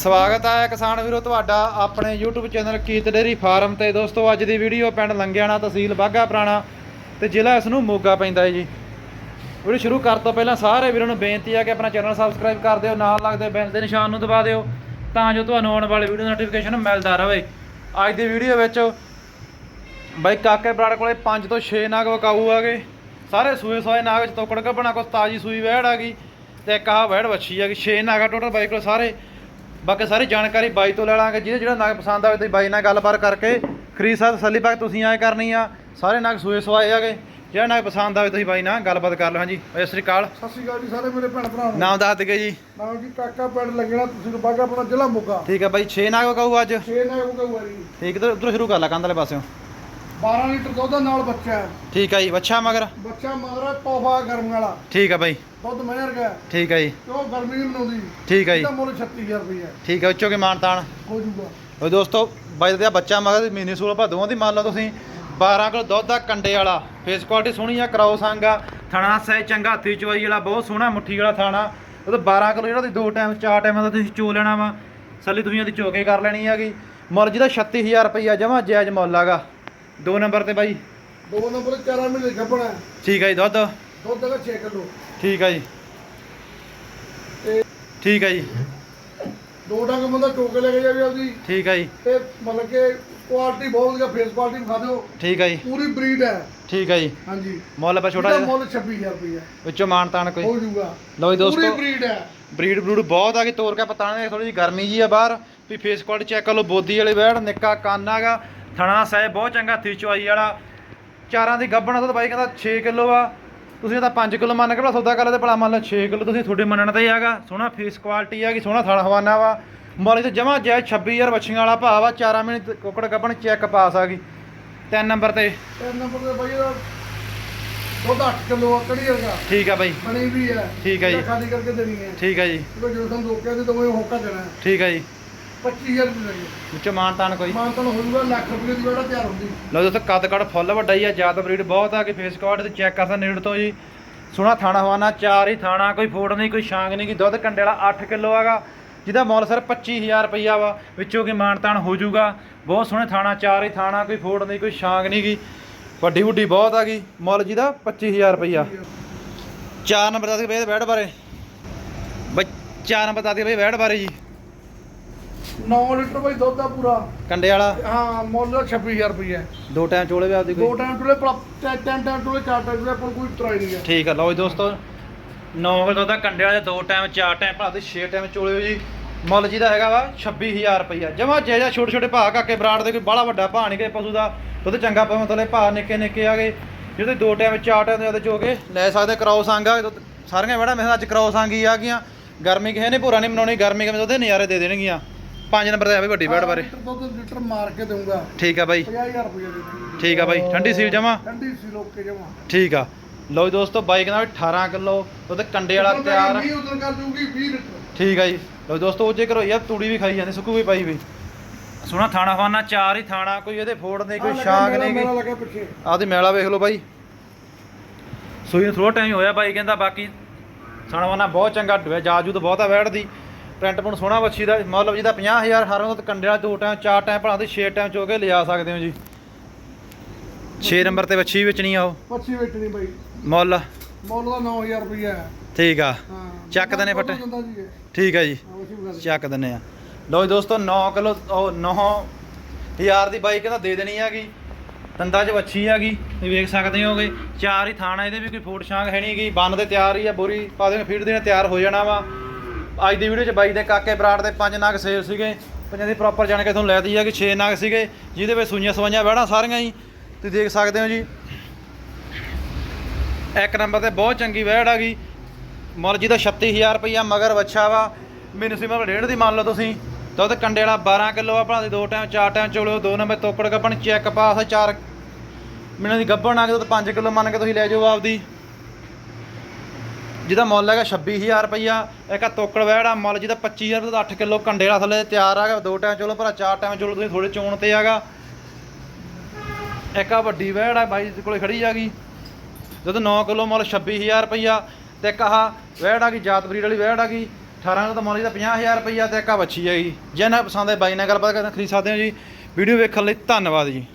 ਸਵਾਗਤ ਹੈ ਕਿਸਾਨ ਵੀਰੋ, ਤੁਹਾਡਾ ਆਪਣੇ YouTube ਚੈਨਲ ਕੀਤ ਡੇਰੀ ਫਾਰਮ ਤੇ। ਦੋਸਤੋ, ਅੱਜ ਦੀ ਵੀਡੀਓ ਪਿੰਡ ਲੰਗਿਆਣਾ ਤਹਿਸੀਲ ਬਾਗਾ ਪੁਰਾਣਾ ਤੇ ਜ਼ਿਲ੍ਹਾ ਇਸ ਨੂੰ ਮੋਗਾ ਪੈਂਦਾ ਹੈ ਜੀ। ਵੀਡੀਓ ਸ਼ੁਰੂ ਕਰਨ ਤੋਂ ਪਹਿਲਾਂ ਸਾਰੇ ਵੀਰਾਂ ਨੂੰ ਬੇਨਤੀ ਹੈ ਕਿ ਆਪਣਾ ਚੈਨਲ ਸਬਸਕ੍ਰਾਈਬ ਕਰ ਦਿਓ, ਨਾਲ ਲੱਗਦੇ ਬੈਲ ਦੇ ਨਿਸ਼ਾਨ ਨੂੰ ਦਬਾ ਦਿਓ, ਤਾਂ ਜੋ ਤੁਹਾਨੂੰ ਆਉਣ ਵਾਲੀ ਵੀਡੀਓ ਨੋਟੀਫਿਕੇਸ਼ਨ ਮਿਲਦਾ ਰਹੇ। ਅੱਜ ਦੀ ਵੀਡੀਓ ਵਿੱਚ ਬਾਈ ਕਾਕੇ ਬਰਾੜ ਕੋਲੇ 5 ਤੋਂ 6 ਨਾਗ ਵਕਾਊ ਆਗੇ ਸਾਰੇ ਸੂਏ ਸੋਏ ਨਾਗ ਵਿੱਚ ਤੋਕੜ ਕੱਪਣਾ ਕੋ ਤਾਜੀ ਸੂਈ ਵਹਿੜ ਆ ਗਈ ਤੇ ਇੱਕ ਆਹ ਵਹਿੜ ਵੱਛੀ ਆ ਗਈ। 6 ਨਾਗਾ ਟੋਟਲ ਬਾਈ ਕੋਲ ਸਾਰੇ। ਬਾਕੀ ਸਾਰੀ ਜਾਣਕਾਰੀ ਬਾਈ ਤੋਂ ਲੈ ਲਾਂਗੇ। ਜਿਹਦੇ ਜਿਹੜਾ ਨਾਗ ਪਸੰਦ ਆਵੇ ਤੁਸੀਂ ਬਾਈ ਨਾਲ ਗੱਲਬਾਤ ਕਰਕੇ ਖਰੀਦ ਸਕਦੇ ਤਸੱਲੀ ਬਾਕ ਤੁਸੀਂ ਆਏ ਕਰਨੀ ਆ ਸਾਰੇ ਨਾਗ ਸੂਏ ਸਵਾਏ ਆਗੇ ਜਿਹੜਾ ਨਾਗ ਪਸੰਦ ਆਵੇ ਤੁਸੀਂ ਬਾਈ ਨਾਲ ਗੱਲਬਾਤ ਕਰ ਲਓ। ਹਾਂਜੀ ਸਤਿ ਸ੍ਰੀ ਅਕਾਲ। ਸਤਿ ਸ਼੍ਰੀ ਅਕਾਲ ਜੀ ਸਾਰੇ ਮੇਰੇ ਭੈਣ ਭਰਾ ਨੂੰ। ਨਾਮ ਦੱਸ ਦਿਓ ਜੀ। ਨਾਮ ਜੀ ਕਾਕਾ ਪਿੰਡ ਲੱਗਣਾ ਤੁਸੀਂ ਬਾਗਾ ਆਪਣਾ ਜ਼ਿਲ੍ਹਾ ਮੋਗਾ। ਠੀਕ ਹੈ ਬਾਈ 6 ਨਾਗ ਵਕਾਊ ਅੱਜ। 6 ਨਾ ਉਹ ਕਹੂਗਾ ਜੀ। ਠੀਕ ਇਧਰ ਉਧਰੋਂ ਸ਼ੁਰੂ ਕਰ ਲਾ ਕੰਧ ਵਾਲੇ ਪਾਸਿਓਂ। 12 ਲੀਟਰ ਦੁੱਧ ਨਾਲ ਬੱਚਾ ਹੈ। ਠੀਕ ਹੈ ਜੀ ਵੱਛਾ ਮਗਰ? ਬੱਚਾ ਮਗਰਾ ਤੋਹਫਾ ਗਰਮ ਵਾਲਾ। ਠੀਕ ਹੈ ਬਾਈ। ਦੁੱਧ ਮਹਿਰ ਗਿਆ ਠੀਕ ਹੈ ਜੀ। ਤੇ ਉਹ ਗਰਮੀ ਨਹੀਂ ਬਣਾਉਂਦੀ ਠੀਕ ਹੈ ਜੀ। ਇਹਦਾ ਮੁੱਲ 36000 ਰੁਪਏ ਹੈ ਠੀਕ ਹੈ ਉੱਚੋ ਕੇ ਮਾਨਤਾਨ ਹੋ ਜੂਗਾ। ਉਹ ਦੋਸਤੋ ਬਾਈ ਦਾ ਬੱਚਾ ਮਗਰ ਮਹੀਨੇ ਸੂਲ ਭਾਦੋਂ ਦੀ ਮੰਨ ਲਓ ਤੁਸੀਂ। 12 ਕਿਲੋ ਦੁੱਧ ਦਾ ਕੰਡੇ ਵਾਲਾ। ਫੇਸ ਕੁਆਲਿਟੀ ਸੋਹਣੀ ਆ ਕਰਾਉ ਸੰਗਾ ਥਣਾ ਸਹਿ ਚੰਗਾ ਹੱਥੀ ਚਵਾਈ ਵਾਲਾ ਬਹੁਤ ਸੋਹਣਾ ਮੁੱਠੀ ਵਾਲਾ ਥਾਣਾ। ਉਹ ਤਾਂ 12 ਕਿਲੋ ਜਿਹੜਾ ਤੁਸੀਂ ਦੋ ਟਾਈਮ ਚਾਰ ਟਾਈਮਾਂ ਦਾ ਤੁਸੀਂ ਚੋ ਲੈਣਾ ਵਾ। ਸੱਲੀ ਤੁਸੀਂ ਉਹਦੀ ਚੋਕੇ ਕਰ ਲੈਣੀ ਹੈਗੀ। ਮੁੱਲ ਜਿਹਦਾ 36000 ਰੁਪਈਆ ਜਮਾ ਜਾਇਜ਼ ਮੁੱਲ ਹੈਗਾ। ਦੋ ਨੰਬਰ ਤੇ ਬਾਈ। ਦੋ ਨੰਬਰ 4 ਮਹੀਨੇ ਗੱਭਣਾ ਹੈ। ਠੀਕ ਹੈ ਜੀ ਦੁੱਧ? ਦੁੱਧ ਦਾ 6 ਕਿਲੋ। ਠੀਕ ਹੈ ਜੀ। ਠੀਕ ਹੈ ਜੀ। ਦੋ ਡੰਗ ਬੰਦਾ ਟੋਕੇ ਲੈ ਕੇ ਜਾਵੇ ਆਪਦੀ। ਠੀਕ ਹੈ ਜੀ। ਤੇ ਮਤਲਬ ਕਿ ਕੁਆਲਿਟੀ ਬਹੁਤ ਵਧੀਆ ਫੇਸ ਕੁਆਲਿਟੀ ਵਿਖਾ ਦਿਓ। ਠੀਕ ਹੈ ਜੀ। ਪੂਰੀ ਬਰੀਡ ਹੈ। ਠੀਕ ਹੈ ਜੀ। ਹਾਂਜੀ। ਮੁੱਲ ਪਾ ਛੋਟਾ ਇਹਦਾ ਜਿਹਾ ਮੁੱਲ 26000 ਰੁਪਏ ਹੈ। ਵਿੱਚੋਂ ਮਾਨਤਾਨ ਕੋਈ? ਹੋ ਜੂਗਾ ਲਓ ਜੀ ਪੂਰੀ ਦੋਸਤੋ ਬਰੀਡ ਹੈ। ਬਰੀਡ ਬਰੂਡ ਬਹੁਤ ਆ ਗਈ ਤੋਰ ਕੇ ਪਤਾ ਨਹੀਂ ਥੋੜੀ ਜਿਹੀ ਗਰਮੀ ਜੀ ਆ ਬਾਹਰ। ਵੀ ਫੇਸ ਕੁਆਲਿਟੀ ਚੈੱਕ ਕਰ ਲਓ ਬੋਦੀ ਵਾਲੇ ਬੈੜ ਨਿੱਕਾ ਕੰਨ ਹੈਗਾ। ਥਣਾ ਸਹਿ ਬਹੁਤ ਚੰਗਾ ਹੱਥੀ ਚੁਆਈ ਵਾਲਾ। ਚਾਰਾਂ ਦੀ ਗੱਭਣ ਤਾਂ ਬਾਈ ਕਹਿੰਦਾ 6 ਕਿਲੋ ਆ। ਤੁਸੀਂ ਤਾਂ 5 ਕਿਲੋ ਮੰਨ ਕੇ ਭਲਾ ਸੌਦਾ ਕਰ ਲਓ ਤੇ ਭਲਾ ਮੰਨ ਲਓ 6 ਕਿਲੋ ਤੁਸੀਂ ਤੁਹਾਡੇ ਮੰਨਣ ਤੇ ਹੈਗਾ। ਸੋਹਣਾ ਫੇਸ ਕੁਆਲਿਟੀ ਹੈਗੀ ਸੋਹਣਾ ਥਣ ਹਵਾਨਾ ਵਾ। ਮੋਲੀ ਤੇ ਜਮਾ ਜੈ 26000 ਬੱਚੀਆਂ ਵਾਲਾ ਭਾਅ ਵਾ ਚਾਰਾਂ ਮਹੀਨੇ ਕੁੱਕੜ ਗੱਭਣ ਚੈੱਕ ਪਾਸ ਆ ਗਈ। ਤਿੰਨ ਨੰਬਰ ਤੇ। ਤਿੰਨ ਨੰਬਰ ਤੇ ਬਾਈ ਦਾ ਦੁੱਧ 8 ਕਿਲੋ ਕੜੀ ਵਰਗਾ। ਠੀਕ ਆ ਬਾਈ। ਬਣੀ ਵੀ ਹੈ ਠੀਕ ਹੈ ਜੀ। ਇਹਦਾ ਖਾਲੀ ਕਰਕੇ ਦੇਣੀ ਹੈ ਠੀਕ ਆ ਜੀ। ਜਦੋਂ ਤੁਹਾਨੂੰ ਰੋਕਿਆ ਤੇ ਤੁਹਾਨੂੰ ਹੋਕਾ ਦੇਣਾ। ਠੀਕ ਆ ਜੀ। 25000 ਰੁਪਏ ਲੱਗੇ ਵਿੱਚੋਂ ਮਾਨਤਾਨ ਕੋਈ? ਮਾਨ ਤੁਹਾਨੂੰ ਹੋ ਲੱਖ ਰੁਪਏ ਦੀ ਜਿਹੜਾ ਤਿਆਰ ਹੁੰਦੀ। ਲਓ ਦੋਸਤੋ ਕੱਦ ਕੱਦ ਫੁੱਲ ਵੱਡਾ ਹੀ ਆ ਜ਼ਿਆਦਾ ਬਰੀਡ ਬਹੁਤ ਆ ਕਿ ਫੇਸ ਕਾਰਡ ਤੇ ਚੈੱਕ ਕਰ ਸਕਦੇ ਨੇੜ ਤੋਂ ਜੀ। ਸੋਹਣਾ ਥਾਣਾ ਹਵਾਨਾ ਚਾਰ ਹੀ ਥਾਣਾ ਕੋਈ ਫੋੜ ਨਹੀਂ ਕੋਈ ਛਾਂਗ ਨਹੀਂ ਕਿ ਦੁੱਧ ਕੰਡੇ ਵਾਲਾ 8 ਕਿਲੋ ਹੈਗਾ। ਜਿਹਦਾ ਮੁੱਲ ਸਰ 25000 ਰੁਪਈਆ ਵਾ ਵਿੱਚੋਂ ਕਿ ਮਾਨਤਾਨ ਹੋ ਜਾਊਗਾ। ਬਹੁਤ ਸੋਹਣੇ ਥਾਣਾ ਚਾਰ ਹੀ ਥਾਣਾ ਕੋਈ ਫੋੜ ਨਹੀਂ ਕੋਈ ਛਾਂਗ ਨਹੀਂ ਗੀ। ਵੱਡੀ ਵੱਡੀ ਬਹੁਤ ਆ ਗਈ ਮੁੱਲ ਜਿਹਦਾ 25000 ਰੁਪਈਆ। ਚਾਰ ਨੰਬਰ ਦੱਸ ਕੇ ਬਈ ਬੈੜ ਬਾਰੇ। ਬਈ ਚਾਰ ਨੰਬਰ ਦੱਸ ਕੇ ਬਈ ਬੈੜ ਬਾਰੇ ਜੀ। 9 ਲੀਟਰ ਬਾਈ ਦੁੱਧ ਦਾ ਪੂਰਾ। ਕੰਡੇ ਵਾਲਾ? ਹਾਂ ਮੁੱਲ 26000 ਰੁਪਏ ਹੈ ਦੋ ਟਾਈਮ ਚੋਲੇ ਵੀ ਆਪਦੀ ਦੋ ਕੋਈ? ਟਾਈਮ ਟੁਲੇ ਤਿੰਨ ਟਾਈਮ ਟੁਲੇ ਚਾਰ ਟਾਈਮ ਟੁਲੇ ਪਰ ਕੋਈ ਤਰਾਈ ਨਹੀਂ ਹੈ। ਠੀਕ ਆ ਲਓ ਜੀ ਦੋਸਤੋ। 9 ਕਿਲੋ ਦਾ ਕੰਡੇ ਵਾਲੇ ਦੋ ਟਾਈਮ ਚਾਰ ਟਾਈਮ ਭਰਾ ਦੇ 6 ਟਾਈਮ ਚੋਲੇ ਹੋ ਜੀ। ਮੁੱਲ ਜਿਹਦਾ ਹੈਗਾ ਵਾ 26000 ਰੁਪਈਆ। ਜਮਾ ਜਾਇਜ਼ਾ ਛੋਟੇ ਛੋਟੇ ਭਾਅ ਕਾਕੇ ਬਰਾੜ ਦੇ ਕੋਈ ਬਾਹਲਾ ਵੱਡਾ ਭਾਅ ਨਹੀਂ ਕਿ ਪਸ਼ੂ ਦਾ। ਦੁੱਧ ਚੰਗਾ ਪਵੇ ਤਲੇ ਭਾਅ ਨਿੱਕੇ ਨਿੱਕੇ ਆਗੇ ਜਿਹੜੇ ਦੋ ਟਾਈਮ ਚਾਰ ਟਾਈਮ ਦੇ ਉਹਦੇ ਚੋ ਕੇ ਲੈ ਸਕਦੇ ਕਰਾਉ ਸੰਗਾ ਸਾਰੀਆਂ ਵੜਾ ਮੈਂ ਕਿਹਾ ਅੱਜ ਕਰਾਉ ਸੰਗੀ ਆ ਗਈਆਂ। ਗਰਮੀ ਕਿਸੇ ਨੇ ਭੂਰਾ ਨਹੀਂ ਮਨਾਉਣੀ ਗਰਮੀ ਕਿਵੇਂ ਉਹਦੇ ਨਜ਼ਾਰੇ ਦੇ ਦੇਣਗੀਆਂ। ਪੰਜ ਨੰਬਰ ਤੇ ਆ ਵੀ ਵੱਡੀ ਬੈੜ ਬਾਰੇ। ਦੁੱਧ ਲੀਟਰ ਮਾਰ ਕੇ ਦਊਂਗਾ। ਠੀਕ ਆ ਬਾਈ। 50000 ਰੁਪਏ ਦੀ ਠੀਕ ਆ ਬਾਈ। ਠੰਡੀ ਸੀਲ ਜਮਾ? ਠੰਡੀ ਸੀ ਲੋਕ ਕੇ ਜਮਾ। ਠੀਕ ਆ। ਲਓ ਜੀ ਦੋਸਤੋ ਬਾਈਕ ਨਾਲ 18 ਕਿਲੋ ਉਹਦੇ ਕੰਡੇ ਵਾਲਾ ਤਿਆਰ ਆ ਨਹੀਂ ਉਧਰ ਕਰ ਦੂੰਗੀ 20 ਲੀਟਰ। ਠੀਕ ਆ ਜੀ। ਲਓ ਦੋਸਤੋ ਉਹ ਜੇਕਰ ਹੋਈ ਆ ਤੂੜੀ ਵੀ ਖਾਈ ਜਾਂਦੀ ਸੁੱਕੂ ਵੀ ਪਾਈ ਵੀ। ਸੋਹਣਾ ਥਾਣਾ ਫਾਨਾ ਚਾਰ ਹੀ ਥਾਣਾ ਕੋਈ ਇਹਦੇ ਫੋੜ ਨਹੀਂ ਕੋਈ ਸ਼ਾਂਗ ਨਹੀਂ ਪਿੱਛੇ। ਆਦੀ ਮੈਲਾ ਵੇਖ ਲਓ ਬਾਈ। ਸੂਈ ਨੂੰ ਥੋੜਾ ਟਾਈਮ ਹੋਇਆ ਬਾਈ ਕਹਿੰਦਾ ਬਾਕੀ ਥਾਣਾ ਫਾਨਾ ਬਹੁਤ ਚੰਗਾ ਜਾਜੂ ਤਾਂ ਬਹੁਤਾ ਬੈਠਦੀ ਪ੍ਰਿੰਟ ਪੁਣ ਸੋਹਣਾ ਵੱਛੀ ਦਾ ਮਤਲਬ ਜਿਹਦਾ 50000 ਹਰਾਂ ਤੋਂ ਕੰਡੇ ਵਾਲਾ ਦੋ ਟਾਈਮ ਚਾਰ ਟਾਈਮ ਭਲਾ ਦੇ 6 ਟਾਈਮ ਚੋ ਕੇ ਲਿਜਾ ਸਕਦੇ ਹੋ ਜੀ। 6 ਨੰਬਰ ਤੇ ਵੱਛੀ ਵੇਚਣੀ ਆ ਉਹ। ਪੱਛੀ ਵੇਚਣੀ ਬਾਈ। ਮੁੱਲ? ਮੁੱਲ ਦਾ 9000 ਰੁਪਏ ਹੈ। ਠੀਕ ਆ। ਚੱਕ ਦੇਣੇ ਫੱਟੇ। ਠੀਕ ਆ ਜੀ। ਉਹ ਚੱਕ ਦਿੰਨੇ ਆ। ਲਓ ਜੀ ਦੋਸਤੋ 9 ਕਿਲੋ ਉਹ 9000 ਦੀ ਬਾਈਕ ਇਹਦਾ ਦੇ ਦੇਣੀ ਹੈਗੀ। ਦੰਦਾਂ 'ਚ ਵੱਛੀ ਹੈਗੀ ਤੁਸੀਂ ਵੇਖ ਸਕਦੇ ਹੋਗੇ। ਚਾਰ ਹੀ ਥਾਣਾ ਇਹਦੇ ਵੀ ਕੋਈ ਫੂਟ ਛਾਂਗ ਹੈ ਨਹੀਂ ਗੀ। ਬੰਨ ਤੇ ਤਿਆਰ ਹੀ ਆ ਬੋਰੀ ਪਾ ਦੇਣ ਫੀਡ ਦੇਣ ਤਿਆਰ ਹੋ ਜਾਣਾ ਵਾ। ਅੱਜ ਦੀ ਵੀਡੀਓ 'ਚ ਬਾਈ ਦੇ ਕਾਕੇ ਬਰਾੜ ਦੇ ਪੰਜ ਨਗ ਸੇਲ ਸੀਗੇ। ਪੰਜਾਂ ਦੀ ਪ੍ਰੋਪਰ ਜਾਣ ਕੇ ਤੁਹਾਨੂੰ ਲੈ ਦਈ ਆ ਕਿ 6 ਨਗ ਸੀਗੇ, ਜਿਹਦੇ ਵਿੱਚ ਸੂਈਆਂ ਸਵਾਈਆਂ ਬਹਿਣਾ ਸਾਰੀਆਂ ਹੀ ਤੁਸੀਂ ਦੇਖ ਸਕਦੇ ਹੋ ਜੀ। ਇੱਕ ਨੰਬਰ ਤੇ ਬਹੁਤ ਚੰਗੀ ਵਹਿੜ ਆ ਗਈ। ਮੁੱਲ ਜਿਹਦਾ 36000 ਰੁਪਈਆ ਮਗਰ ਵੱਛਾ ਵਾ। ਮੈਨੂੰ ਸੀ ਮਤਲਬ ਡੇਢ ਦੀ ਮੰਨ ਲਓ ਤੁਸੀਂ। ਦੁੱਧ ਕੰਡੇ ਵਾਲਾ 12 ਕਿਲੋ ਆ ਭਲਾ, ਦੀ ਦੋ ਟਾਈਮ, ਚਾਰ ਟਾਈਮ ਚੋਲਿਓ ਦੋ ਨੰਬਰ ਤੋਕੜ ਗੱਪਣ, ਚੈੱਕ ਪਾਸ ਚਾਰ। ਮੈਨੂੰ ਦੀ ਗੱਬਣ ਆ ਕੇ ਦੁੱਧ 5 ਕਿਲੋ ਮੰਨ ਕੇ ਤੁਸੀਂ ਲੈ ਜਾਓ ਆਪਦੀ। ਜਿਹਦਾ ਮੁੱਲ ਹੈਗਾ 26000 ਰੁਪਈਆ, ਇੱਕ ਆ ਤੋਕੜ ਵਹਿੜ ਆ ਮੁੱਲ ਜਿਹਦਾ 25000 ਦਾ 8 ਕਿਲੋ ਕੰਡੇ ਵਾਲਾ ਥੱਲੇ ਤਿਆਰ ਆਗਾ ਦੋ ਟਾਈਮ ਚੋਲੋ ਭਰਾ, ਚਾਰ ਟਾਈਮ ਚੋਲੋ, ਤੁਸੀਂ ਥੋੜੇ ਚੋਣ ਤੇ ਆਗਾ ਇੱਕ ਆ ਵੱਡੀ ਵਹਿੜ ਆ, ਬਾਈ ਦੇ ਕੋਲੇ ਖੜੀ ਆ ਗਈ। ਜਦੋਂ 9 ਕਿਲੋ ਮੁੱਲ 26000 ਰੁਪਈਆ, ਤੇ ਇੱਕ ਆਹ ਵਹਿੜ ਆ ਗਈ, ਜਾਤ ਬਰੀਡ ਵਾਲੀ ਵਹਿੜ ਆ ਗਈ। 18 ਦਾ ਤਾਂ ਮੁੱਲ ਇਹਦਾ 50000 ਰੁਪਈਆ, ਤੇ ਇੱਕ ਆ ਬੱਚੀ ਹੈਗੀ ਜੇ ਨਾ ਪਸੰਦ ਹੈ ਬਾਈ ਨਾਲ ਗੱਲਬਾਤ ਕਰਨ ਖਰੀਦ ਸਕਦੇ ਹੋ ਜੀ। ਵੀਡੀਓ ਵੇਖਣ ਲਈ ਧੰਨਵਾਦ ਜੀ।